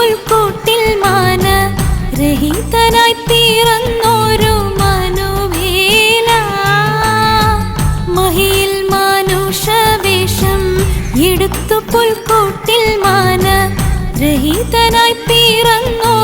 പുൽക്കൂട്ടിൽ മാന രഹിതനായി തീർന്നൊരു മനുവേല. മഹിയിൽ മാനുഷവേഷം എടുത്തു പുൽക്കൂട്ടിൽ മാന രഹിതനായി തീർന്നൊരു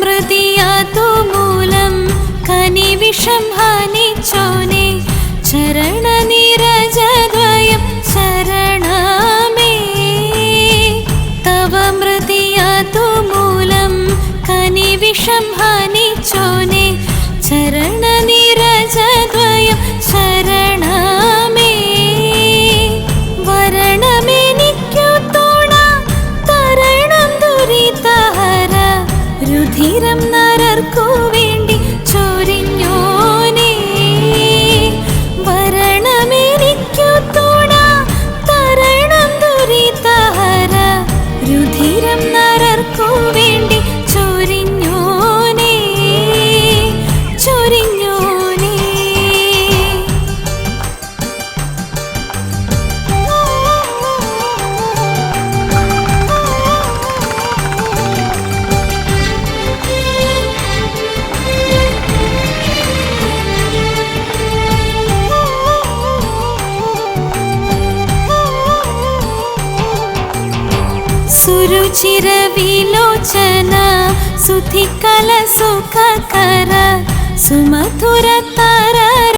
मृदि यातु मूलं कनिविषं हानिचोने चरणनिरजान् वयं चरणमे तव मृति यातु मूलं कनिविषं हानिचोने सुरुचिरविलोचन सुधिकलसुखकर सुमधुरतर